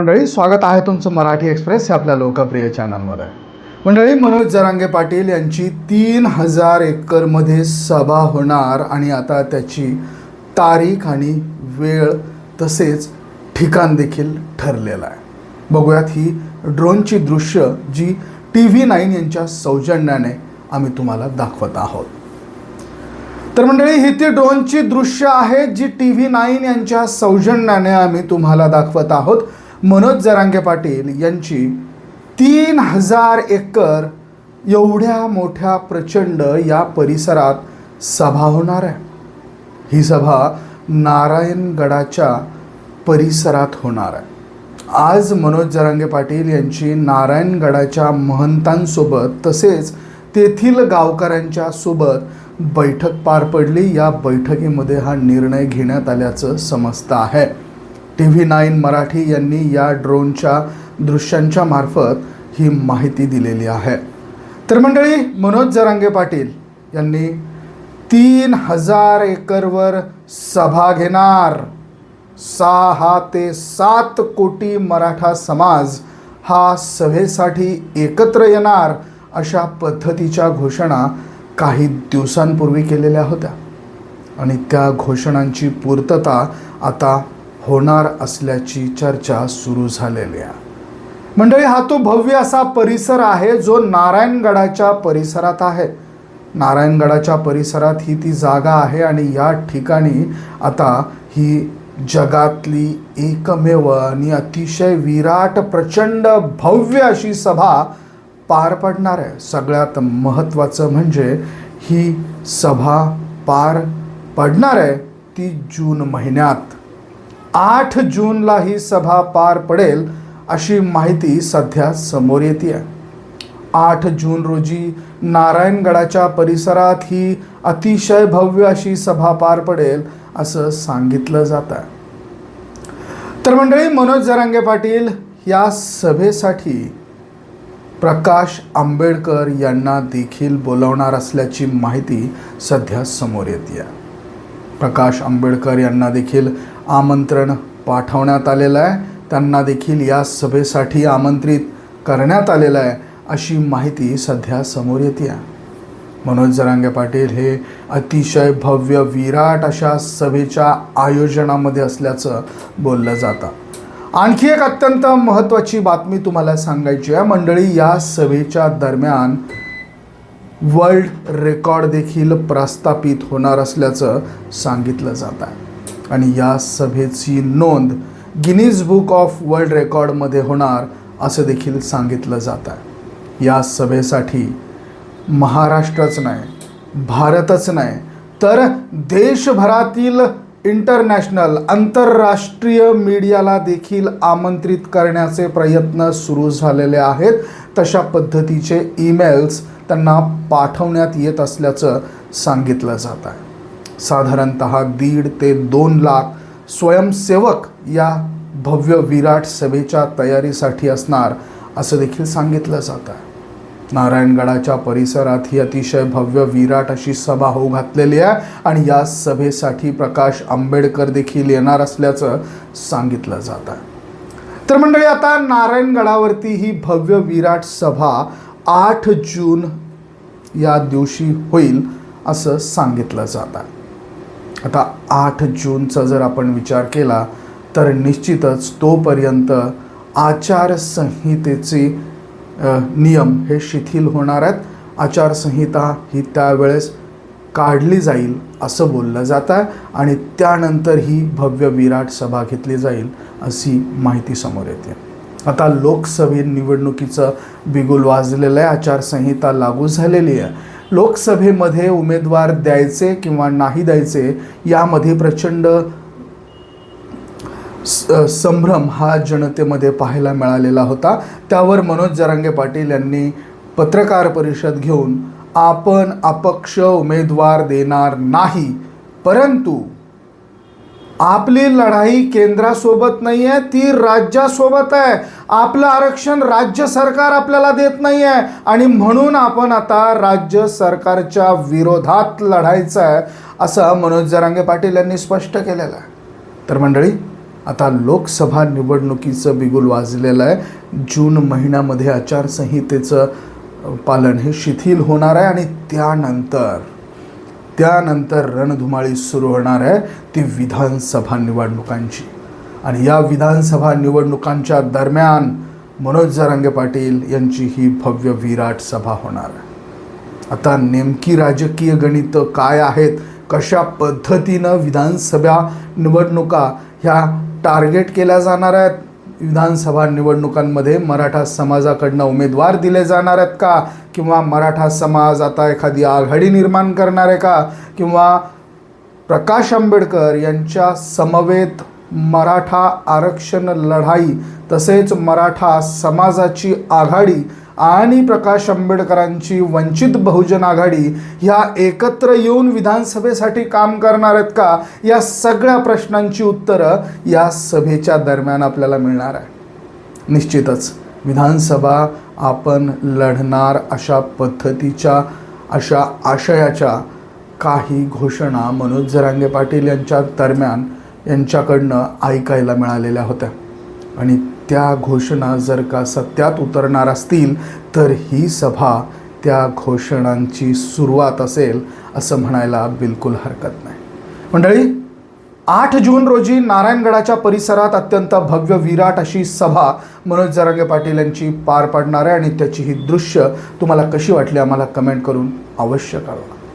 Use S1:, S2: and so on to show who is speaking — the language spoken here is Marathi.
S1: मंडळी स्वागत आहे तुमचं मराठी एक्सप्रेस हे आपल्या लोकप्रिय चॅनलमध्ये. मंडळी मनोज जरांगे पाटील यांची तीन हजार एकरमध्ये सभा होणार आणि आता त्याची तारीख आणि वेळ तसेच ठिकाण देखील ठरलेलं आहे. बघूयात ही ड्रोनची दृश्य जी टी व्ही नाईन यांच्या सौजन्याने आम्ही तुम्हाला दाखवत आहोत. तर मंडळी ही ती ड्रोनची दृश्य आहेत जी टी व्ही नाईन यांच्या सौजन्याने आम्ही तुम्हाला दाखवत आहोत. मनोज जरांगे पाटील यांची तीन हजार एकर एवढ्या मोठ्या प्रचंड या परिसरात सभा होणार आहे. ही सभा नारायणगडाच्या परिसरात होणार आहे. आज मनोज जरांगे पाटील यांची नारायणगडाच्या महंतांसोबत तसेच तेथील गावकऱ्यांच्या सोबत बैठक पार पडली. या बैठकीमध्ये हा निर्णय घेण्यात आल्याचं समजतं आहे. टी व्ही नाईन मराठी यांनी या ड्रोनच्या दृश्यांच्या मार्फत ही माहिती दिलेली आहे. तर मंडळी मनोज जरांगे पाटील यांनी तीन हजार एकरवर सभा घेणार. सहा ते सात कोटी मराठा समाज हा सभेसाठी एकत्र येणार अशा पद्धतीच्या घोषणा काही दिवसांपूर्वी केलेल्या होत्या. आणि त्या घोषणांची पूर्तता आता होणार असल्याची चर्चा सुरू झालेली आहे मंडळी हा तो भव्य असा परिसर आहे जो नारायणगडाच्या परिसरात आहे. नारायणगडाच्या परिसरात ही ती जागा आहे आणि या ठिकाणी आता ही जगातली एकमेव आणि अतिशय विराट प्रचंड भव्य अशी सभा पार पडणार आहे. सगळ्यात महत्त्वाचं म्हणजे ही सभा पार पडणार आहे ती जून महिन्यात. आठ जूनला ही सभा पार पडेल अशी माहिती सध्या समोर येते आहे आठ जून रोजी नारायणगडाच्या परिसरात ही अतिशय भव्य अशी सभा पार पडेल असं सांगितलं जात आहे तर मंडळी मनोज जरांगे पाटील या सभेसाठी प्रकाश आंबेडकर यांना देखील बोलवणार असल्याची माहिती सध्या समोर येते आहे प्रकाश आंबेडकर यांना देखील आमंत्रण पाठवण्यात आलेलं आहे. त्यांना देखील या सभेसाठी आमंत्रित करण्यात आलेलं आहे अशी माहिती सध्या समोर येते आहे. मनोज जरांगे पाटील हे अतिशय भव्य विराट अशा सभेच्या आयोजनामध्ये असल्याचं बोललं जातं. आणखी एक अत्यंत महत्त्वाची बातमी तुम्हाला सांगायची आहे. मंडळी या सभेच्या दरम्यान वर्ल्ड रेकॉर्ड देखील प्रस्थापित होणार असल्याचं सांगितलं जात आहे. आणि या सभेची नोंद गिनीज बुक ऑफ वर्ल्ड रेकॉर्डमध्ये होणार असं देखील सांगितलं जात आहे. या सभेसाठी महाराष्ट्रच नाही भारतच नाही तर देशभरातील इंटरनॅशनल आंतरराष्ट्रीय मीडियाला देखील आमंत्रित करण्याचे प्रयत्न सुरू झालेले आहेत. तशा पद्धतीचे ईमेल्स त्यांना पाठवण्यात येत असल्याचं सांगितलं जात आहे. साधारणत दीड ते दोन लाख स्वयंसेवक या भव्य विराट सभेच्या तयारीसाठी असणार असं देखील सांगितलं जात आहे. नारायणगडाच्या परिसरात ही अतिशय भव्य विराट अशी सभा होऊ घातलेली आहे आणि या सभेसाठी प्रकाश आंबेडकर देखील येणार असल्याचं सांगितलं जात आहे. तर मंडळी आता नारायणगडावरती ही भव्य विराट सभा आठ जून या दिवशी होईल असं सांगितलं जात आहे. आता आठ जूनचा जर आपण विचार केला तर निश्चितच तोपर्यंत आचारसंहितेचे नियम हे शिथिल होणार आहेत. आचारसंहिता ही त्यावेळेस काढली जाईल असं बोललं जात आहे आणि त्यानंतर ही भव्य विराट सभा घेतली जाईल अशी माहिती समोर येते. आता लोकसभे निवडणुकीचं बिगुल वाजलेलं आहे. आचारसंहिता लागू झालेली आहे. लोकसभेमध्ये उमेदवार द्यायचे किंवा नाही द्यायचे यामध्ये प्रचंड स- संभ्रम हा जनतेमध्ये पाहायला मिळालेला होता. त्यावर मनोज जरांगे पाटील यांनी पत्रकार परिषद घेऊन आपण अपक्ष उमेदवार देणार नाही परंतु आपली लढाई केंद्रासोबत नाही आहे ती राज्यासोबत आहे. आपलं आरक्षण राज्य सरकार आपल्याला देत नाही आहे आणि म्हणून आपण आता राज्य सरकारच्या विरोधात लढायचं आहे असं मनोज जरांगे पाटील यांनी स्पष्ट केलेलं आहे. तर मंडळी आता लोकसभा निवडणुकीचं बिगुल वाजलेलं आहे. जून महिन्यामध्ये आचारसंहितेचं पालन हे शिथिल होणार आहे आणि त्यानंतर त्यानंतर रणधुमाळी सुरू होणार आहे ती विधानसभा निवडणुकांची. आणि या विधानसभा निवडणुकांच्या दरम्यान मनोज जरांगे पाटील यांची ही भव्य विराट सभा होणार आहे. आता नेमकी राजकीय गणितं काय आहेत? कशा पद्धतीनं विधानसभा निवडणुका ह्या टार्गेट केल्या जाणार आहेत? विधानसभा निवडणुकांमध्ये मराठा समाजाकडनं उमेदवार दिले जाणार आहेत का? किंवा मराठा समाज आता एखादी आघाडी निर्माण करणार आहे का? किंवा प्रकाश आंबेडकर यांच्या समवेत मराठा आरक्षण लढाई तसेच मराठा समाजाची आघाडी आणि प्रकाश आंबेडकरांची वंचित बहुजन आघाडी ह्या एकत्र येऊन विधानसभेसाठी काम करणार आहेत का? या सगळ्या प्रश्नांची उत्तरं या सभेच्या दरम्यान आपल्याला मिळणार आहे. निश्चितच विधानसभा आपण लढणार अशा पद्धतीच्या अशा आशयाच्या काही घोषणा मनोज जरांगे पाटील यांच्या दरम्यान यांच्याकडनं ऐकायला मिळालेल्या होत्या. आणि त्या घोषणा जर का सत्यात उतरणार असतील तर ही सभा त्या घोषणांची सुरुवात असेल असं म्हणायला बिलकुल हरकत नाही. मंडळी आठ जून रोजी नारायणगडाच्या परिसरात अत्यंत भव्य विराट अशी सभा मनोज जरांगे पाटील यांची पार पाडणार आहे आणि त्याची ही दृश्य तुम्हाला कशी वाटली आम्हाला कमेंट करून अवश्य कळवा.